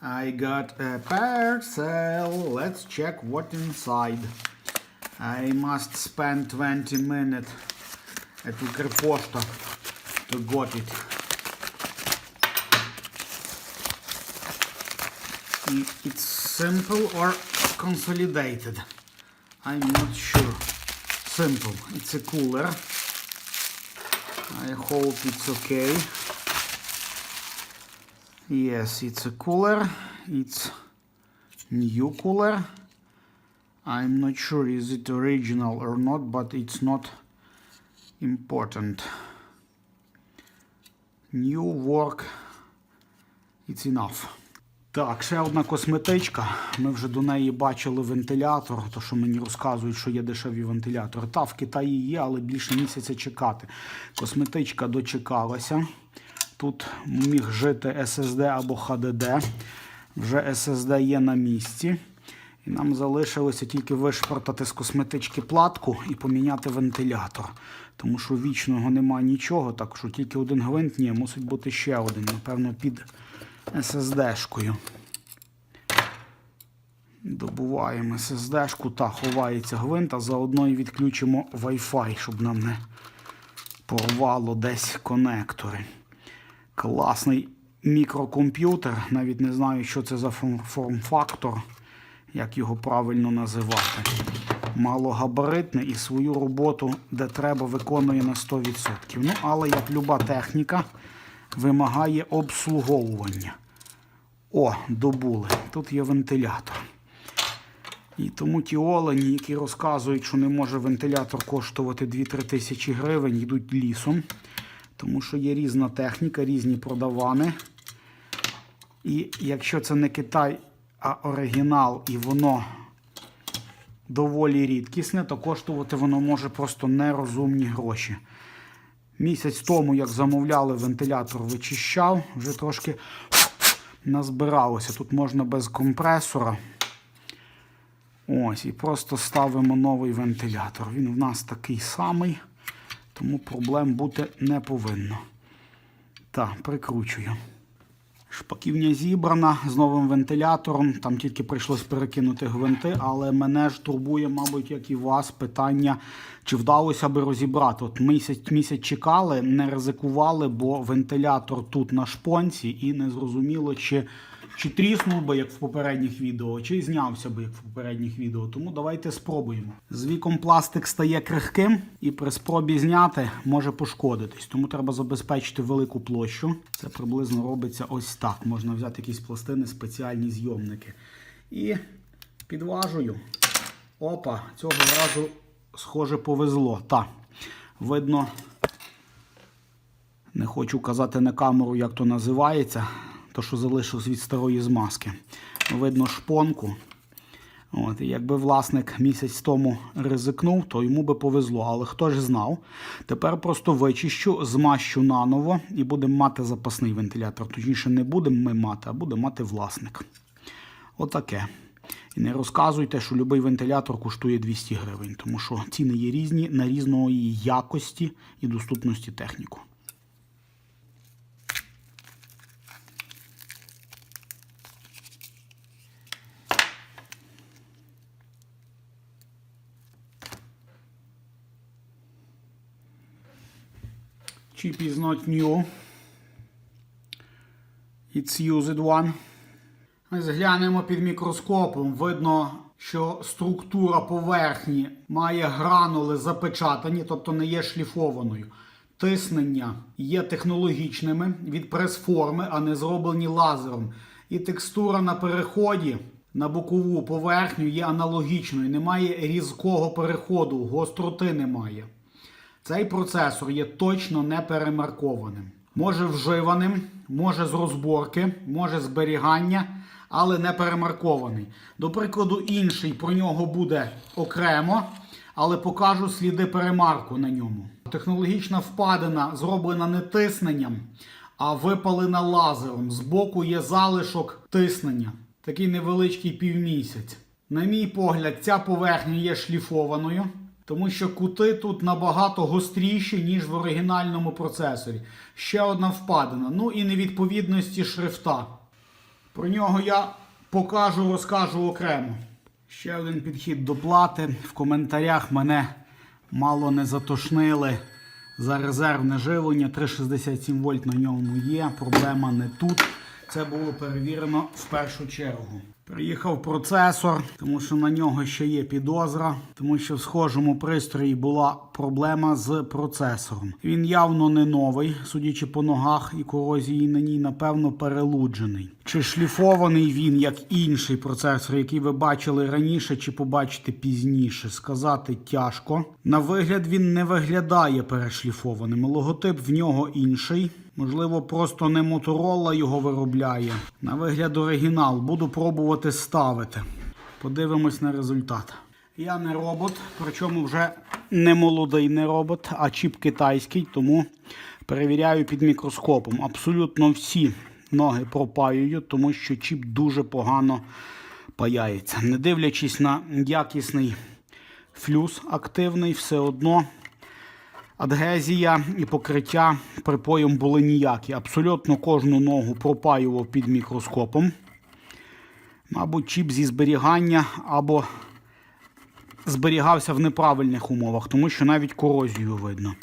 I got a parcel. Let's check what inside. I must spend 20 minutes at Ukrposta to get it. It's simple or consolidated. I'm not sure. Simple. It's a cooler. I hope it's okay. Yes, it's a cooler. It's new cooler. I'm not sure is it original or not, but it's not important. New work. It's enough. Так, ще одна косметичка. Ми вже до неї бачили вентилятор, то що мені розказують, що є дешеві вентилятори. Та в Китаї є, але більше місяця чекати. Косметичка дочекалася. Тут міг жити SSD або HDD. Вже SSD є на місці. І нам залишилося тільки вишпортати з косметички платку і поміняти вентилятор. Тому що вічного немає нічого, так що тільки один гвинт, ні, мусить бути ще один, напевно, під SSD-шкою. Добуваємо SSD-шку та ховається гвинт, а заодно і відключимо Wi-Fi, щоб нам не порвало десь конектори. Класний мікрокомп'ютер. Навіть не знаю, що це за форм- форм-фактор, як його правильно називати. Малогабаритний і свою роботу, де треба, виконує на 100%. Ну, але як люба техніка, вимагає обслуговування. О, добули. Тут є вентилятор. І тому ті олені, які розказують, що не може вентилятор коштувати 2-3 тисячі гривень, йдуть лісом. Тому що є різна техніка, різні продавани. І якщо це не Китай, а оригінал, і воно доволі рідкісне, то коштувати воно може просто нерозумні гроші. Місяць тому, як замовляли, вентилятор вичищав, вже трошки назбиралося. Тут можна без компресора. Ось, і просто ставимо новий вентилятор. Він в нас такий самий, тому проблем бути не повинно. Так, прикручую. Шпаківня зібрана з новим вентилятором. Там тільки прийшлось перекинути гвинти, але мене ж турбує, мабуть, як і вас, питання, чи вдалося би розібрати. От місяць, місяць чекали, не ризикували, бо вентилятор тут на шпонці, і не зрозуміло, чи, чи тріснув би, як в попередніх відео, чи знявся би, як в попередніх відео. Тому давайте спробуємо. З віком пластик стає крихким, і при спробі зняти може пошкодитись. Тому треба забезпечити велику площу. Це приблизно робиться ось так. Можна взяти якісь пластини, спеціальні зйомники. І підважую. Опа, цього разу, схоже, повезло. Так, видно, не хочу казати на камеру, як то називається, то що залишилось від старої змазки. Видно шпонку. От, якби власник місяць тому ризикнув, то йому би повезло. Але хто ж знав? Тепер просто вичищу, змащу наново і будемо мати запасний вентилятор. Точніше, не будемо ми мати, а буде мати власник. Отаке. І не розказуйте, що будь-який вентилятор коштує 200 гривень, тому що ціни є різні на різної якості і доступності техніку. Chip is not new. It's used one. Ось глянемо під мікроскопом. Видно, що структура поверхні має гранули запечатані, тобто не є шліфованою. Тиснення є технологічними від прес-форми, а не зроблені лазером. І текстура на переході на бокову поверхню є аналогічною. Немає різкого переходу, гостроти немає. Цей процесор є точно не перемаркованим. Може вживаним, може з розборки, може зберігання, але не перемаркований. До прикладу, інший про нього буде окремо, але покажу сліди перемарку на ньому. Технологічна впадина зроблена не тисненням, а випалена лазером. Збоку є залишок тиснення. Такий невеличкий півмісяць. На мій погляд, ця поверхня є шліфованою. Тому що кути тут набагато гостріші, ніж в оригінальному процесорі. Ще одна впадина. Ну і невідповідності шрифта. Про нього я покажу, розкажу окремо. Ще один підхід до плати. В коментарях мене мало не затошнили за резервне живлення. 367 вольт на ньому є. Проблема не тут. Це було перевірено в першу чергу. Приїхав процесор, тому що на нього ще є підозра, тому що в схожому пристрої була проблема з процесором. Він явно не новий, судячи по ногах і корозії на ній, напевно, перелуджений. Чи шліфований він як інший процесор, який ви бачили раніше, чи побачите пізніше, сказати тяжко. На вигляд він не виглядає перешліфованим. Логотип в нього інший. Можливо, просто не Motorola його виробляє. На вигляд оригінал. Буду пробувати ставити. Подивимось на результат. Я не робот, причому вже не молодий не робот, а чіп китайський, тому перевіряю під мікроскопом. Абсолютно всі ноги пропаюю, тому що чіп дуже погано паяється. Не дивлячись на якісний флюс активний, все одно адгезія і покриття припоєм були ніякі. Абсолютно кожну ногу пропаював під мікроскопом. Мабуть, чіп зі зберігання або зберігався в неправильних умовах, тому що навіть корозію видно.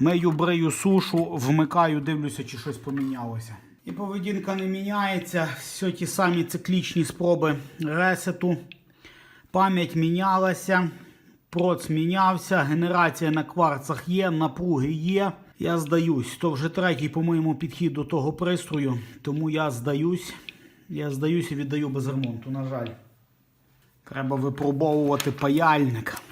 Мию, брию сушу, вмикаю, дивлюся, чи щось помінялося. І поведінка не міняється. Все ті самі циклічні спроби ресету. Пам'ять мінялася, проц мінявся, генерація на кварцах є, напруги є. Я здаюсь. То вже третій, по-моєму, підхід до того пристрою, тому я здаюсь. Я здаюсь і віддаю без ремонту, на жаль. Треба випробовувати паяльник.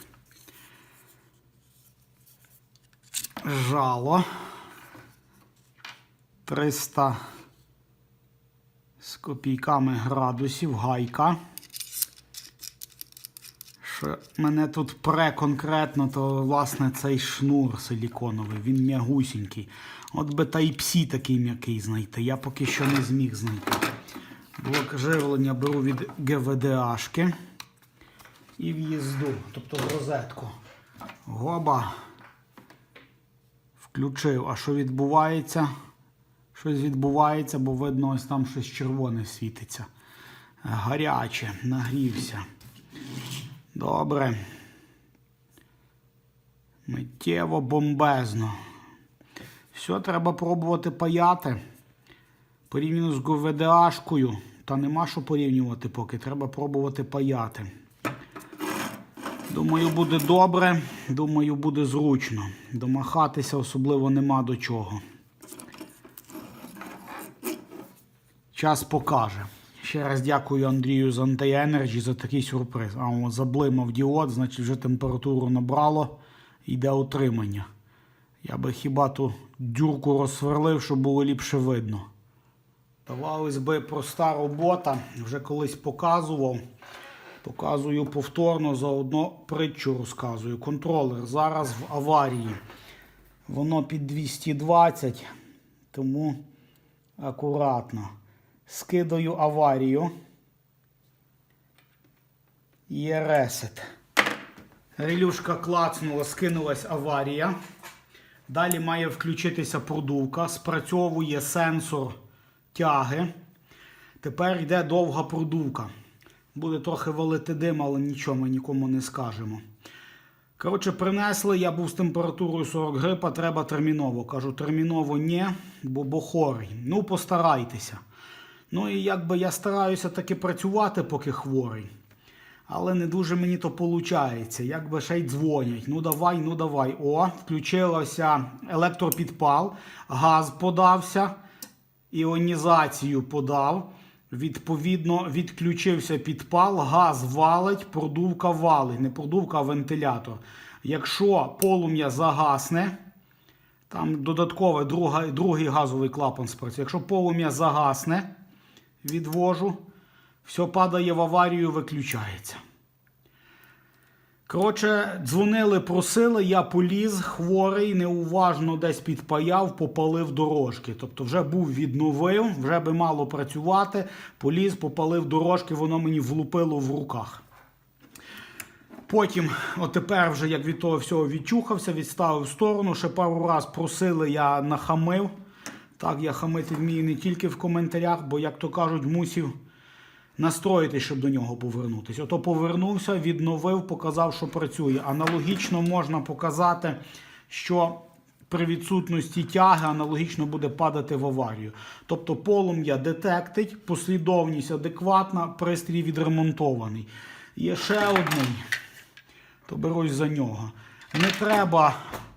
Жало. 300 з копійками градусів, гайка. Мене тут пре конкретно, то власне цей шнур силіконовий, він м'ягусінький. От би Type-C такий м'який знайти. Я поки що не зміг знайти. Блок живлення беру від ГВДАшки і в'їзду, тобто в розетку. Гоба. Включив. А що відбувається? Щось відбувається, бо видно, ось там щось червоне світиться. Гаряче, нагрівся. Добре. Миттєво бомбезно. Все, треба пробувати паяти. Порівняно з ГВДАшкою. Та нема що порівнювати поки. Треба пробувати паяти. Думаю, буде добре. Думаю, буде зручно. Домахатися особливо нема до чого. Час покаже. Ще раз дякую Андрію з Anti-Energy за такий сюрприз. А заблимав діод, значить вже температуру набрало, йде отримання. Я би хіба ту дюрку розсверлив, щоб було ліпше видно. Здавалось би, проста робота. Вже колись показував. Показую повторно, заодно притчу розказую. Контролер зараз в аварії. Воно під 220, тому акуратно. Скидаю аварію. Є ресет. Релюшка клацнула, скинулась аварія. Далі має включитися продувка. Спрацьовує сенсор тяги. Тепер йде довга продувка. Буде трохи валити дим, але нічого ми нікому не скажемо. Коротше, принесли, я був з температурою 40 грипа, треба терміново. Кажу, терміново ні, бо, бо хворий. Ну, постарайтеся. Ну і якби я стараюся таки працювати, поки хворий. Але не дуже мені то виходить. Якби ще й дзвонять. Ну давай, ну давай. О, включилося електропідпал, газ подався, іонізацію подав. Відповідно, відключився підпал, газ валить, продувка валить. Не продувка, а вентилятор. Якщо полум'я загасне, там додаткове другий газовий клапан спрацює. Якщо полум'я загасне, відвожу, все падає в аварію, виключається. Коротше, дзвонили, просили, я поліз, хворий, неуважно десь підпаяв, попалив дорожки. Тобто вже був відновив, вже би мало працювати, поліз, попалив дорожки, воно мені влупило в руках. Потім, отепер вже як від того всього відчухався, відставив в сторону. Ще пару раз просили, я нахамив. Так, я хамити вмію не тільки в коментарях, бо, як то кажуть, мусів настроїтись, щоб до нього повернутися. Ото повернувся, відновив, показав, що працює. Аналогічно можна показати, що при відсутності тяги аналогічно буде падати в аварію. Тобто полум'я детектить, послідовність адекватна, пристрій відремонтований. Є ще одний, то берусь за нього. Не треба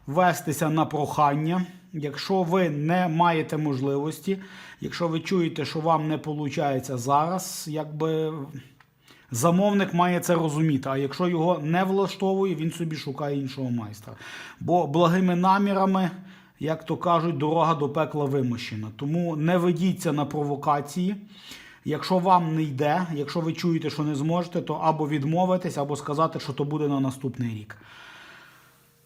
вестися на прохання. Якщо ви не маєте можливості, якщо ви чуєте, що вам не виходить зараз, якби замовник має це розуміти. А якщо його не влаштовує, він собі шукає іншого майстра. Бо благими намірами, як то кажуть, дорога до пекла вимощена. Тому не ведіться на провокації. Якщо вам не йде, якщо ви чуєте, що не зможете, то або відмовитись, або сказати, що то буде на наступний рік.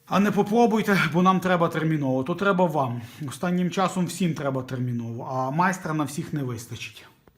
А не попробуйте, бо нам треба терміново. То треба вам. Останнім часом всім треба терміново, а майстра на всіх не вистачить.